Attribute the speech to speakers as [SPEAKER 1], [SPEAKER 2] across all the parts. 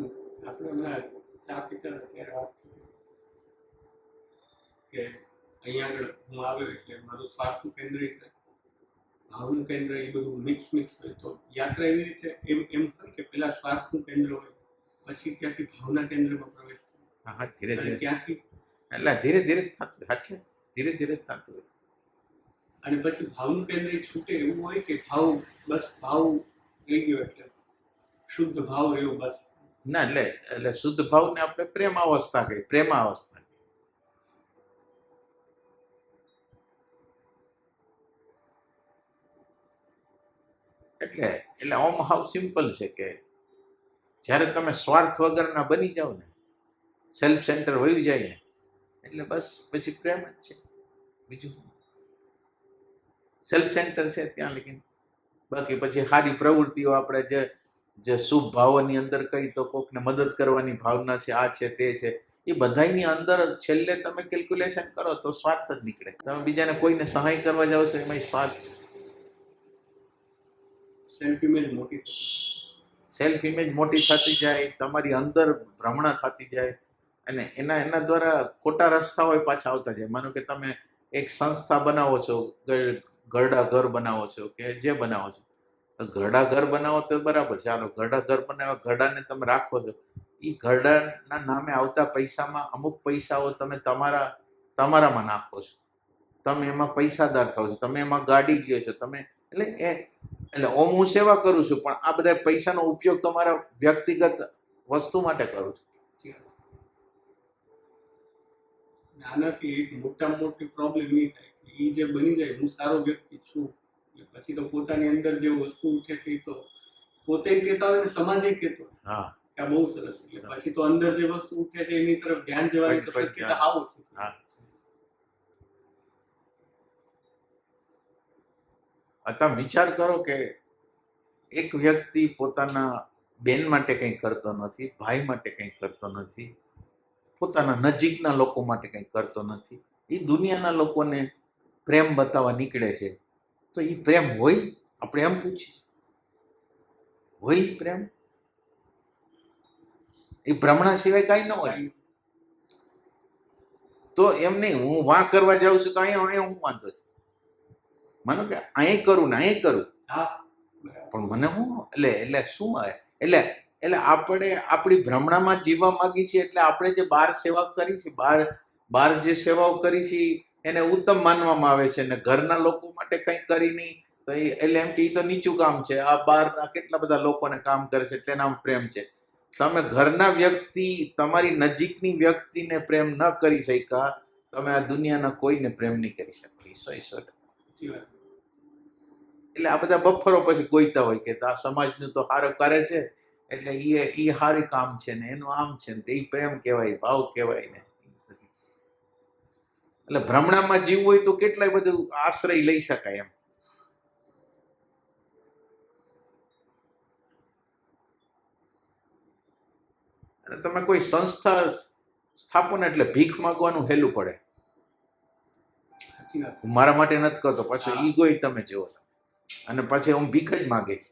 [SPEAKER 1] ને આપણે હમણાં ચા પીતા અત્યારે વાત કે અહીંયા આગળ હું આવ્યો એટલે મારું સ્વાસ્થ્ય કેન્દ્ર છે ભાવનું કેન્દ્ર એ બધું મિક્સ મિક્સ હોય તો યાત્રા એવી રીતે એમ એમ હોય કે પેલા શ્વાસનું કેન્દ્ર હોય પછી ત્યાંથી ભાવના કેન્દ્રમાં પ્રવેશ થાય.
[SPEAKER 2] હા ધીરે ધીરે.
[SPEAKER 1] ત્યાંથી
[SPEAKER 2] એટલે ધીરે ધીરે થતું. સાચી ધીરે ધીરે થતું હોય.
[SPEAKER 1] અને પછી ભાવનું કેન્દ્ર છૂટે એવું હોય કે ભાવ બસ ભાવ થઈ ગયો એટલે શુદ્ધ ભાવ રહ્યો બસ.
[SPEAKER 2] ના, એટલે એટલે શુદ્ધ ભાવને આપણે પ્રેમ અવસ્થા કહીએ પ્રેમ અવસ્થા એટલે એટલે ઓમ હાવ સિમ્પલ છે કે જ્યારે તમે સ્વાર્થ વગરના બની જાઓ ને સેલ્ફ સેન્ટર વયું જાય ને, એટલે બસ પછી પ્રેમ જ છે. બીજું સેલ્ફ સેન્ટર છે ત્યાં લગીન. બાકી પછી સારી પ્રવૃત્તિઓ આપણે જે જે શુભ ભાવોની અંદર કઈ તો કોકને મદદ કરવાની ભાવના છે આ છે તે છે એ બધાની અંદર છેલ્લે તમે કેલ્ક્યુલેશન કરો તો સ્વાર્થ જ નીકળે. તમે બીજાને કોઈને સહાય કરવા જાઓ છો એમાં સ્વાર્થ છે.
[SPEAKER 1] સેલ્ફ ઇમેજ મોટી
[SPEAKER 2] સેલ્ફ ઇમેજ મોટી થતી જાય તમારી અંદર ભ્રમણા થતી જાય અને એના એના દ્વારા ખોટા રસ્તા હોય પાછા આવતા જાય. માનો કે તમે એક સંસ્થા બનાવો છો ઘરડા ગરડા ઘર બનાવો છો કે જે બનાવો છો ઘરડા ઘર બનાવો તો બરાબર છે. હાલો ઘરડા ઘર બનાવ્યા ઘરડાને તમે રાખો છો. એ ઘરડાના નામે આવતા પૈસામાં અમુક પૈસાઓ તમે તમારા, તમારામાં નાખો છો. તમે એમાં પૈસાદાર થાવ છો. તમે એમાં ગાડી લ્યો છો. તમે એટલે એ, એટલે ઓમ હું સેવા કરું છું, પણ આ બધા પૈસાનો ઉપયોગ તમારા વ્યક્તિગત વસ્તુ માટે કરું છું.
[SPEAKER 1] આનાથી મોટામાં મોટી પ્રોબ્લેમ એ થાય એ જે બની જાય, હું સારો વ્યક્તિ છું. પછી તો પોતાની અંદર જે વસ્તુ ઉઠે છે તો પોતે કહેતા હોય ને સમાજે કહેતો
[SPEAKER 2] હા.
[SPEAKER 1] આ બહુ સરસ એટલે પછી તો અંદર જે વસ્તુ ઉઠે છે એની તરફ ધ્યાન જવાની તો શક્યતા આવો છે.
[SPEAKER 2] હા. વિચાર કરો કે એક વ્યક્તિ પોતાના બેન માટે કંઈ કરતો નથી ભાઈ માટે કંઈ કરતો નથી પોતાના નજીકના લોકો માટે કંઈ કરતો નથી. એ દુનિયાના લોકોને પ્રેમ બતાવવા નીકળે છે. તો એ પ્રેમ હોય? આપણે એમ પૂછીએ. હોય પ્રેમ? એ ભ્રમણા સિવાય કાંઈ ન હોય. તો એમ નહીં હું વાં કરવા જાઉં છું તો અહીંયા અહીંયા હું વાંધો છે? માનો કે અહીં કરું ને અહીં કરું.
[SPEAKER 1] હા.
[SPEAKER 2] પણ મને હું? એટલે એટલે શું આવે? એટલે એટલે આપણે આપણી ભ્રમણામાં જીવવા માંગી છીએ એટલે આપણે જે બાર સેવા કરી છે બાર બાર જે સેવાઓ કરી છે એને ઉત્તમ માનવામાં આવે છે ને ઘરના લોકો માટે કંઈ કરી નહીં. તો એ એટલે એમ કે એ તો નીચું કામ છે. આ બહારના કેટલા બધા લોકોને કામ કરે છે એટલે એનામાં પ્રેમ છે. તમે ઘરના વ્યક્તિ તમારી નજીકની વ્યક્તિને પ્રેમ ન કરી શક્યા તમે આ દુનિયાના કોઈને પ્રેમ નહીં કરી શકો ઈ સો ઈ સો ટકા.
[SPEAKER 1] સાચી વાત.
[SPEAKER 2] એટલે આ બધા બફરો પછી ગોઈતા હોય કે આ સમાજનું તો સારું કરે છે. એટલે એ એ સારું કામ છે ને એનું આમ છે ને તે પ્રેમ કહેવાય ભાવ કહેવાય ને. એટલે ભ્રમણામાં જીવવું હોય તો કેટલાય બધું આશ્રય લઈ શકાય એમ. અને તમે કોઈ સંસ્થા સ્થાપો ને એટલે ભીખ માંગવાનું હેલું પડે. મારા માટે નથી કરતો પાછો ઈગો તમે જુઓ. અને પછી હું ભીખ જ માગીશ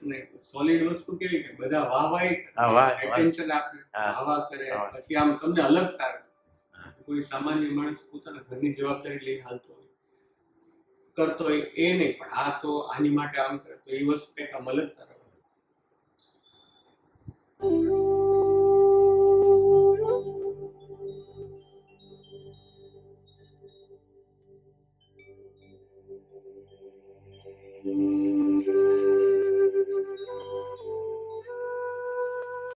[SPEAKER 1] સોલિડ વસ્તુ કેવી કે બધા વાહ વાહ. એટેન્શન આપે વાહ કરે પછી આમ તમને અલગ તારે. કોઈ સામાન્ય માણસ પોતાના ઘરની જવાબદારી લઈને હાલતો હોય, કરતો હોય, એ નહીં, પણ આ તો આની માટે આમ કરે તો એ વસ્તુ કંઈક આમ અલગ
[SPEAKER 3] Thank you.